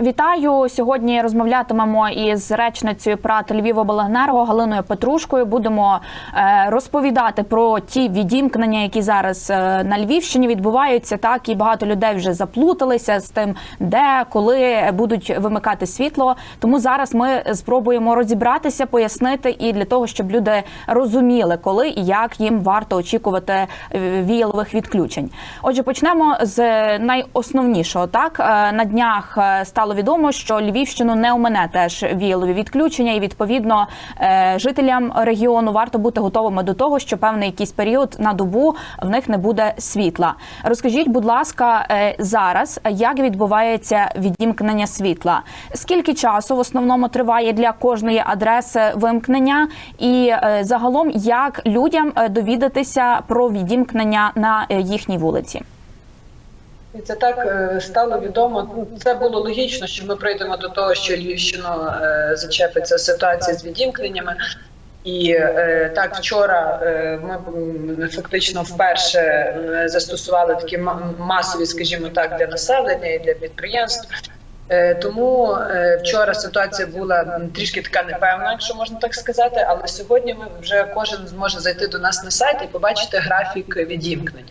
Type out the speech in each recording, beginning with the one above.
Вітаю сьогодні. Розмовлятимемо із речницею ПРАТ Львівобленерго Галиною Петрушкою. Будемо е, розповідати про ті відімкнення, які зараз е, на Львівщині відбуваються. Так і багато людей вже заплуталися з тим, де коли будуть вимикати світло. Тому зараз ми спробуємо розібратися, пояснити і для того, щоб люди розуміли, коли і як їм варто очікувати е, віялових відключень. Отже, почнемо з найосновнішого. Так на днях е, стало відомо, що Львівщину не омине теж віялові відключення, і відповідно е, жителям регіону варто бути готовими до того, що певний якийсь період на добу в них не буде світла. Розкажіть, будь ласка, е, зараз як відбувається відімкнення світла? Скільки часу в основному триває для кожної адреси вимкнення, і е, загалом як людям довідатися про відімкнення на їхній вулиці? І це так е, стало відомо. Ну, Це було логічно, що ми прийдемо до того, що Львівщину е, зачепиться ситуація з відімкненнями. І е, так вчора ми фактично вперше застосували такі масові, скажімо так, для населення і для підприємств. Тому вчора ситуація була трішки така непевна, якщо можна так сказати. Але сьогодні ми вже кожен зможе зайти до нас на сайт і побачити графік відімкнень.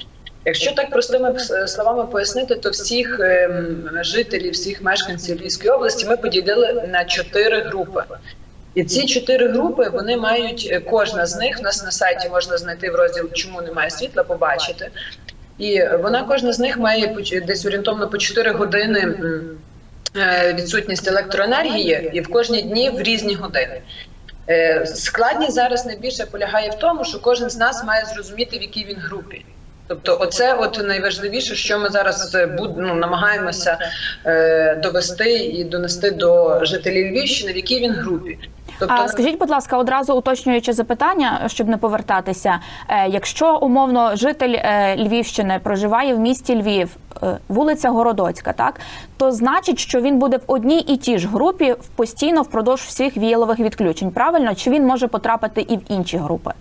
Якщо так простими е, словами пояснити, то всіх ем, жителів, всіх мешканців Львівської області ми поділили на чотири групи. І ці чотири групи вони мають е, кожна з них. У нас на сайті можна знайти в розділ Чому немає світла, побачити. І вона кожна з них має десь орієнтовно по 4 години е, відсутність електроенергії, і в кожні дні в різні години. Складність зараз найбільше полягає в тому, що кожен з нас має зрозуміти, в якій він групі. Тобто, оце от найважливіше, що ми зараз е, ну, намагаємося е, довести і донести до жителів Львівщини, в якій він групі. Тобто, А скажіть, будь ласка, одразу уточнюючи запитання, щоб не повертатися. Е, Якщо умовно житель е, Львівщини проживає в місті Львів, е, вулиця Городоцька, так то значить, що він буде в одній і тій ж групі постійно впродовж всіх віялових відключень. Правильно, чи він може потрапити і в інші групи?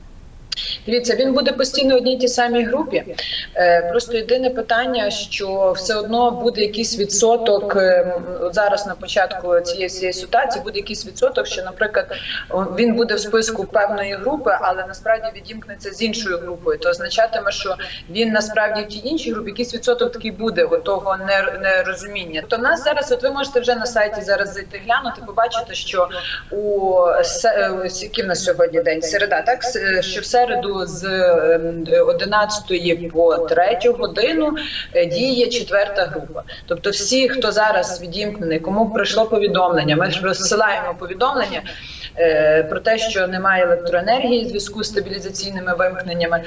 Дивіться, він буде постійно в одній тій самій групі. Е, просто єдине питання, що все одно буде якийсь відсоток. е, зараз на початку цієї всієї ситуації буде якийсь відсоток, що, наприклад, він буде в списку певної групи, але насправді відімкнеться з іншою групою. То означатиме, що він насправді в тій іншій групі якийсь відсоток такий буде того нерозуміння. То в нас зараз, от ви можете вже на сайті зараз зайти глянути, побачити, що у е, в нас сьогодні день середа, так що в середу з ем, 11 по 3 годину е, діє четверта група. Тобто, всі, хто зараз відімкнений, кому прийшло повідомлення, ми ж розсилаємо повідомлення. е, Про те, що немає електроенергії в зв'язку з стабілізаційними вимкненнями,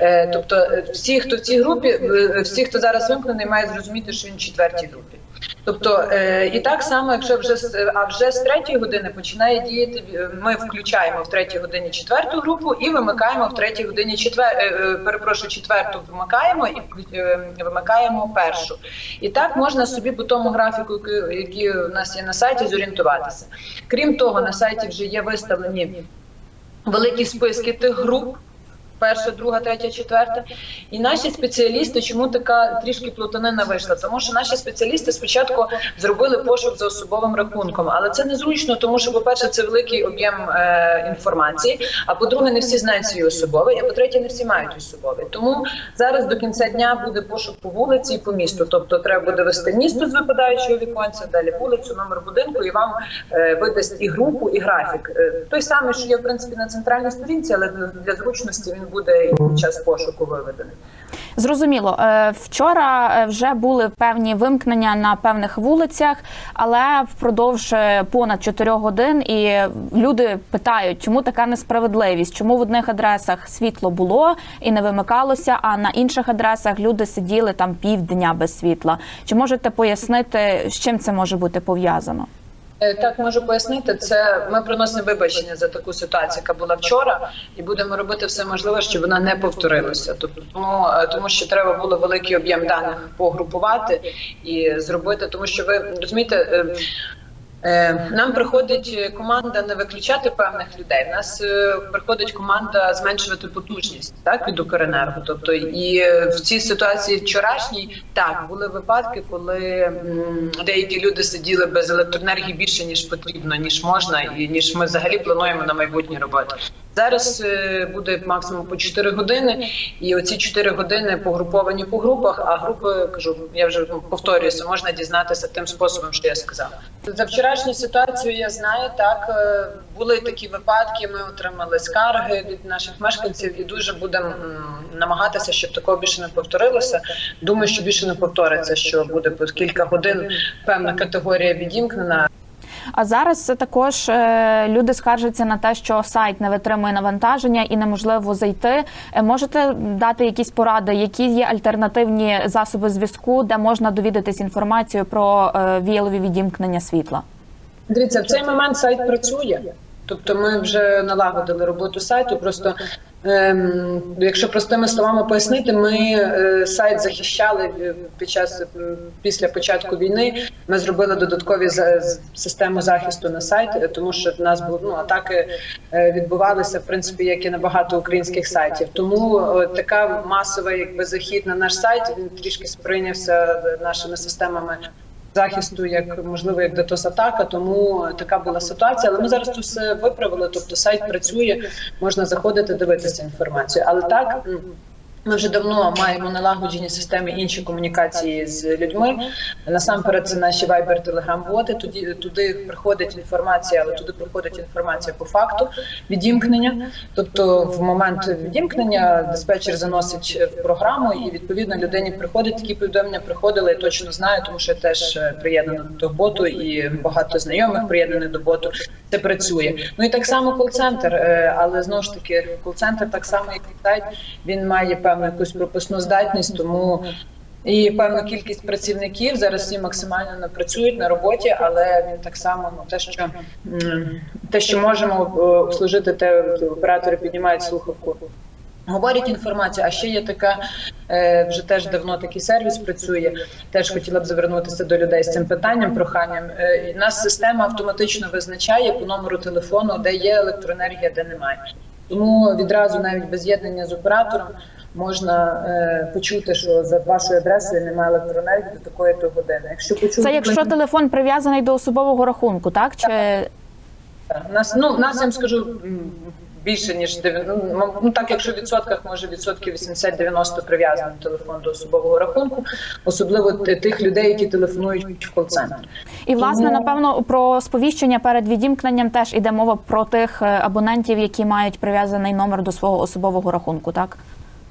Е, тобто всі, хто в цій групі, всі, хто зараз вимкнений, мають зрозуміти, що він в четвертій групі. Тобто, е, і так само, якщо вже з- а вже з третьої години починає діяти. е, Ми включаємо в третій годині четверту групу і вимикаємо в третій годині четвер... е, перепрошую, четверту вмикаємо і вимикаємо першу. І так можна собі по тому графіку, який у нас є на сайті, зорієнтуватися. Крім того, на сайті вже є виставлені великі списки тих груп. Перша, друга, третя, четверта. І наші спеціалісти, чому така трішки плутанина вийшла? Тому що наші спеціалісти спочатку зробили пошук за особовим рахунком, але це незручно, тому що, по-перше, це великий об'єм е, інформації. А по-друге, не всі знають свій особовий, а по-третє, не всі мають особовий. Тому зараз до кінця дня буде пошук по вулиці і по місту. Тобто, треба буде вести місто з випадаючого віконця, далі вулицю, номер будинку, і вам е, видасть і групу, і графік. Е, той самий, що є в принципі на центральній сторінці, але для зручності він буде час пошуку виведений. Зрозуміло, Е, вчора е, вже були певні вимкнення на певних вулицях, але впродовж е, понад 4 годин і люди питають, чому така несправедливість, чому в одних адресах світло було і не вимикалося, а на інших адресах люди сиділи там півдня без світла. Чи можете пояснити, з чим це може бути пов'язано? Е, Так можу пояснити. Це ми приносимо вибачення за таку ситуацію, яка була вчора, і будемо робити все можливе, щоб вона не повторилася. Тобто, тому, е, тому що треба було великий об'єм даних погрупувати і зробити, тому що ви розумієте. Е, Нам приходить е, команда не виключати певних людей. У нас е, приходить команда зменшувати потужність так від Укренерго. Тобто, і в цій ситуації вчорашній так були випадки, коли деякі люди сиділи без електроенергії більше ніж потрібно, ніж можна, і ніж ми взагалі плануємо на майбутні роботи. Зараз буде максимум по 4 години, і оці 4 години погруповані по групах. А групи кажу, я вже повторююся, можна дізнатися тим способом, що я сказала. За вчорашню ситуацію я знаю, так е, були такі випадки. Ми отримали скарги від наших мешканців і дуже будемо намагатися, щоб такого більше не повторилося. Думаю, що більше не повториться, що буде по кілька годин певна категорія відімкнена. А зараз також е, люди скаржаться на те, що сайт не витримує навантаження і неможливо зайти. Е, Можете дати якісь поради, які є альтернативні засоби зв'язку, де можна довідатись інформацію про віялові відімкнення світла? Дивіться, в цей момент сайт працює. Тобто ми вже налагодили роботу сайту. Просто ем, якщо простими словами пояснити, ми е, сайт захищали е, під час е, після початку війни. Ми зробили додаткові за- систему захисту на сайт, е, тому що в нас були ну, атаки е, відбувалися в принципі, як і на багато українських сайтів. Тому е, така масова, якби захід на наш сайт, він трішки сприйнявся нашими системами захисту, як можливо, як DDoS-атака, тому така була ситуація. Але ми зараз тут все виправили. Тобто сайт працює, можна заходити, дивитися інформацію. Але так. Ми вже давно маємо налагоджені системи інші комунікації з людьми. Насамперед, це наші Viber, Telegram боти. Туди туди приходить інформація, але туди приходить інформація по факту відімкнення. Тобто, в момент відімкнення диспетчер заносить в програму, і відповідно людині приходить такі повідомлення. Приходили, я точно знаю, тому що я теж приєднана до боту, і багато знайомих приєднаних до боту. Це працює. Ну і так само кол-центр, е, але знову ж таки, кол-центр так само, як сайт, він має певну якусь пропускну здатність, тому. І певну кількість працівників зараз всі максимально не працюють на роботі, але він так само ну те, що те, що можемо е, обслужити, те оператори піднімають слухавку. Говорять інформацію, а ще є така е, вже теж давно такий сервіс працює. Теж хотіла б звернутися до людей з цим питанням, проханням. Е, і нас система автоматично визначає по номеру телефону, де є електроенергія, де немає. Тому відразу навіть без з'єднання з оператором можна е, почути, що за вашою адресою немає електроенергії до такої то години. Якщо почути Це якщо телефон прив'язаний до особового рахунку, так чи У нас ну нас я вам скажу більше ніж дев'ян- ну, ну так, якщо в відсотках може відсотків 80-90 прив'язаний телефон до особового рахунку, особливо тих людей, які телефонують в кол-центр. і власне Тому- напевно про сповіщення перед відімкненням теж іде мова про тих е, абонентів, які мають прив'язаний номер до свого особового рахунку, так?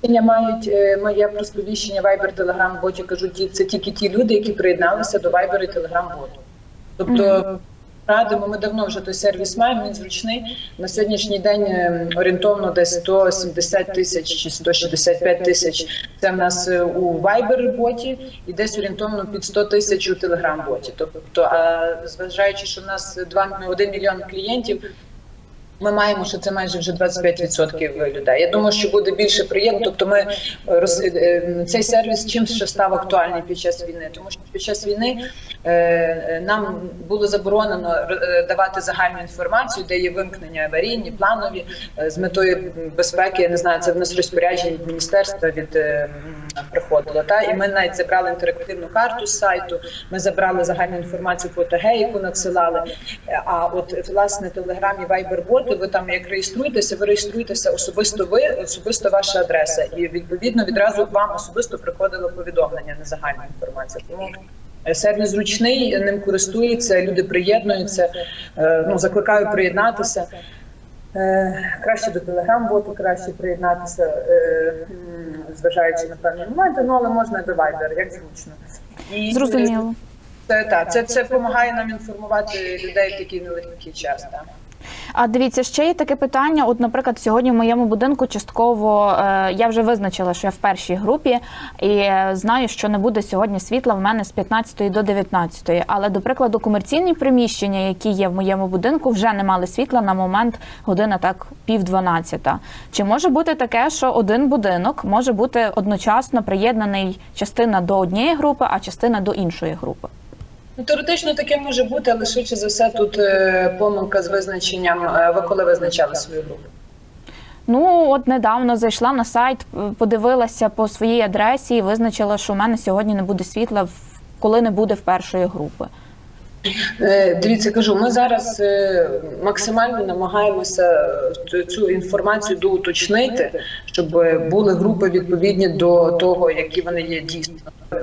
Сповіщення мають е, моє сповіщення Viber, Telegram боті кажуть, ті- це тільки ті люди, які приєдналися до Viber і Telegram боту. Тобто радимо, ми давно вже той сервіс маємо, він зручний. На сьогоднішній день е, орієнтовно десь 170 тисяч чи 165 тисяч. Це в нас е, у Viber боті і десь орієнтовно під 100 тисяч у Telegram боті. Тобто, а зважаючи, що в нас 2, 1 мільйон клієнтів. Ми маємо, що це майже вже 25% людей. Я думаю, що буде більше приємно. Тобто, ми е, роз е, цей сервіс чим ще став актуальний під час війни, тому що під час війни е, нам було заборонено давати загальну інформацію, де є вимкнення аварійні, планові з метою безпеки. Я не знаю, це в нас розпорядження міністерства від приходило. Та і ми навіть забрали інтерактивну карту з сайту. Ми забрали загальну інформацію по ОТГ, яку надсилали. А от власне телеграмі Viber боти, ви там як реєструєтеся, ви реєструєтеся особисто ви, особисто ваша адреса, і відповідно відразу вам особисто приходило повідомлення на загальну інформацію. Тому е, сервіс зручний, ним користуються, люди приєднуються. Е, Ну закликаю приєднатися. Е, Краще до телеграм-боту, краще приєднатися, зважаючи на певні моменти, ну але можна і до Viber, як зручно. І, Зрозуміло. Це, так, це, це допомагає нам інформувати людей в такий нелегкий час. Так. А дивіться, ще є таке питання. От, наприклад, сьогодні в моєму будинку частково е, я вже визначила, що я в першій групі, і е, знаю, що не буде сьогодні світла в мене з 15 до 19. Але, до прикладу, комерційні приміщення, які є в моєму будинку, вже не мали світла на момент година так пів дванадцята. Чи може бути таке, що один будинок може бути одночасно приєднаний частина до однієї групи, а частина до іншої групи? Ну, теоретично таке може бути, але швидше за все тут е, помилка з визначенням. е, Ви коли визначали свою групу? Ну, от недавно зайшла на сайт, подивилася по своїй адресі і визначила, що у мене сьогодні не буде світла, в- коли не буде в першої групи. Е, Дивіться, кажу, ми зараз е, максимально намагаємося цю- інформацію доуточнити, щоб були групи відповідні до того, які вони є дійсно.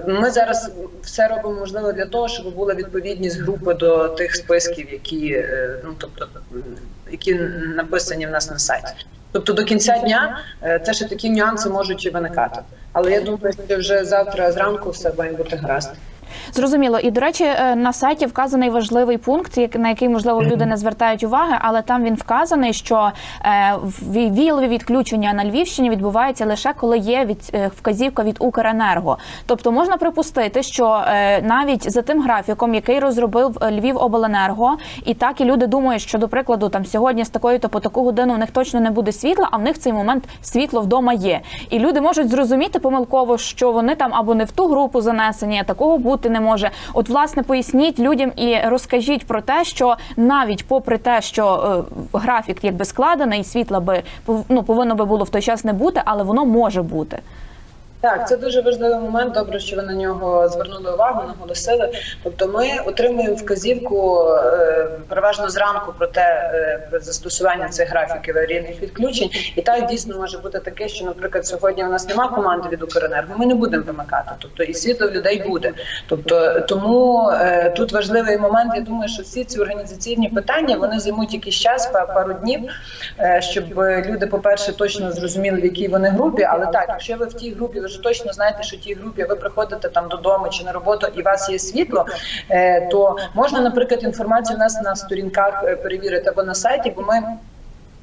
Ми зараз все робимо можливе для того, щоб була відповідність групи до тих списків, які е, ну тобто які написані в нас на сайті. Тобто до кінця дня це ще такі нюанси можуть виникати. Але я думаю, що вже завтра зранку все має бути гаразд. Зрозуміло. І до речі, е, на сайті вказаний важливий пункт, на який можливо люди не звертають уваги, але там він вказаний, що е, в- віялові відключення на Львівщині відбуваються лише коли є від е, вказівка від Укренерго. Тобто можна припустити, що навіть за тим графіком, який розробив е, Львівобленерго, і так і люди думають, що до прикладу там сьогодні з такої то по таку годину в них точно не буде світла, а в них в цей момент світло вдома є. І люди можуть зрозуміти помилково, що вони там або не в ту групу занесені, а такого бути не може. От, власне, поясніть людям і розкажіть про те, що навіть попри те, що е, графік якби складений, світла би ну, повинно би було в той час не бути, але воно може бути. Так, це дуже важливий момент. Добре, що ви на нього звернули увагу, наголосили. Тобто, ми отримуємо вказівку е, переважно зранку про те е, застосування цих графіків аварійних відключень. І так дійсно може бути таке, що, наприклад, сьогодні у нас немає команди від Укренерго. Ми не будемо вимикати. Тобто і світло в людей буде. Тобто, тому е, тут важливий момент. Я думаю, що всі ці організаційні питання вони займуть якийсь час, пару днів, щоб люди, по-перше, точно зрозуміли, в якій вони групі. Але так, якщо ви в тій групі, ви точно знаєте, що в тій групі ви приходите там додому чи на роботу, і у вас є світло, е, то можна, наприклад, інформацію у нас на сторінках е, перевірити або на сайті, бо ми.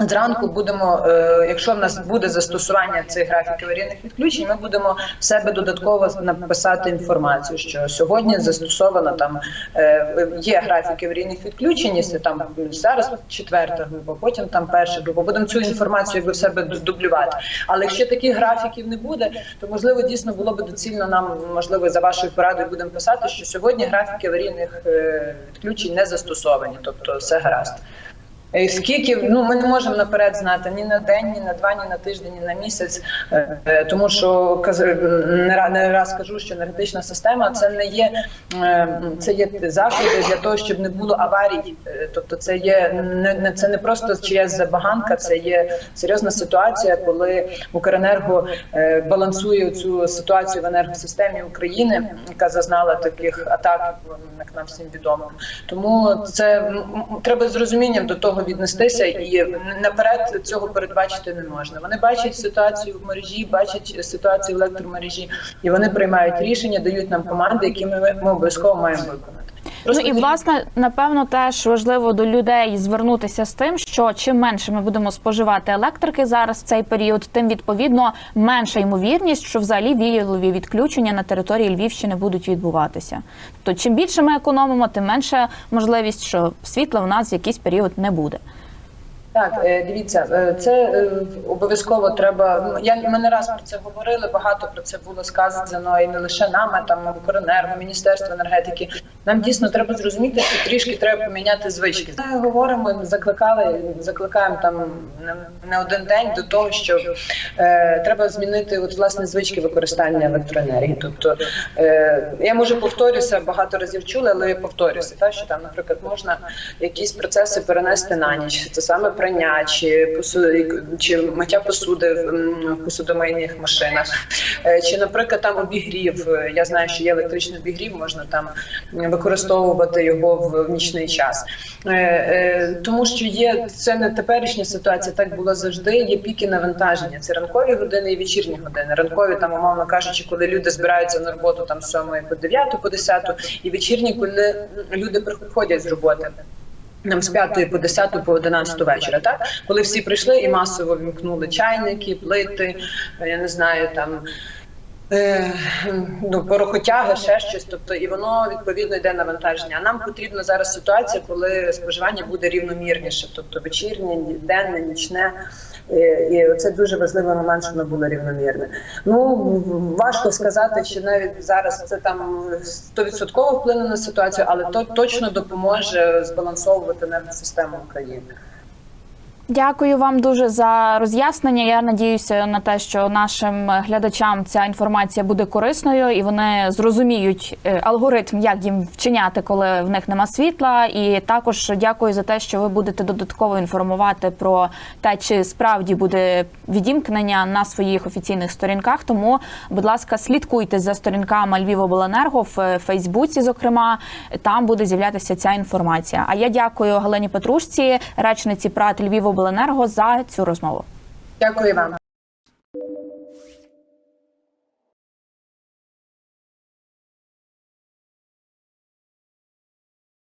Зранку будемо, е, якщо в нас буде застосування цих графіків аварійних відключень, ми будемо в себе додатково написати інформацію, що сьогодні застосовано там е, є графіки аварійних відключень, якщо там зараз четверта група, потім там перша група. Будемо цю інформацію якби в себе дублювати. Але якщо таких графіків не буде, то можливо дійсно було б доцільно нам можливо за вашою порадою будемо писати, що сьогодні графіки аварійних е, відключень не застосовані, тобто все гаразд. Е, Скільки ну ми не можемо наперед знати ні на день, ні на два, ні на тиждень, ні на місяць, Е, е, тому що не ра- раз кажу, що енергетична система це не є це є заходи для того, щоб не було аварій. Тобто, це є не, це не просто чиясь забаганка, це є серйозна ситуація, коли Укренерго балансує цю ситуацію в енергосистемі України, яка зазнала таких атак, як нам всім відомо. Тому це треба з розумінням до того віднестися, і наперед цього передбачити не можна. Вони бачать ситуацію в мережі, бачать ситуацію в електромережі, і вони приймають рішення, дають нам команди, які ми, ми обов'язково маємо виконати. Просто ну і власне, напевно, теж важливо до людей звернутися з тим, що чим менше ми будемо споживати електрики зараз в цей період, тим відповідно менша ймовірність, що взагалі віялові відключення на території Львівщини будуть відбуватися. Тобто, чим більше ми економимо, тим менша можливість, що світла в нас в якийсь період не буде. Так, е, дивіться, е, це е, обов'язково треба. ну, Я ми не раз про це говорили. Багато про це було сказано, і не лише нами, там Укренерго, Міністерство енергетики. Нам дійсно треба зрозуміти, що трішки треба поміняти звички. Ми говоримо, закликали, закликаємо там не, один день до того, що е, треба змінити от власне звички використання електроенергії. Тобто е, я може повторюся, багато разів чули, але я повторюся, та що там, наприклад, можна якісь процеси перенести на ніч. Це саме прання чи посуди, чи миття посуди в посудомийних машинах, Е, чи, наприклад, там обігрів. Я знаю, що є електричний обігрів, можна там використовувати його в, в нічний час. Е, е, Тому що є це не теперішня ситуація, так було завжди. Є піки навантаження. Це ранкові години і вечірні години. Ранкові там, умовно кажучи, коли люди збираються на роботу там з 7 по 9, по 10, і вечірні, коли люди приходять з роботи. Нам з 5 по 10 по 11 вечора, так коли всі прийшли і масово вімкнули чайники, плити, я не знаю там. Е, Ну, порохотяги, ще щось, тобто і воно відповідно йде навантаження. А нам потрібна зараз ситуація, коли споживання буде рівномірніше, тобто вечірнє, денне, нічне. Е, І це дуже важливий момент, щоб воно було рівномірне. Ну важко сказати, що навіть зараз це там стовідсотково вплине на ситуацію, але то точно допоможе збалансовувати енергосистему України. Дякую вам дуже за роз'яснення. Я надіюся на те, що нашим глядачам ця інформація буде корисною і вони зрозуміють е, алгоритм, як їм вчиняти, коли в них нема світла. І також дякую за те, що ви будете додатково інформувати про те, чи справді буде відімкнення на своїх офіційних сторінках. Тому, будь ласка, слідкуйте за сторінками Львівобленерго в е, Фейсбуці. Зокрема, там буде з'являтися ця інформація. А я дякую Галині Петрушці, речниці ПРАТ Львівобленерго, за цю розмову. Дякую вам.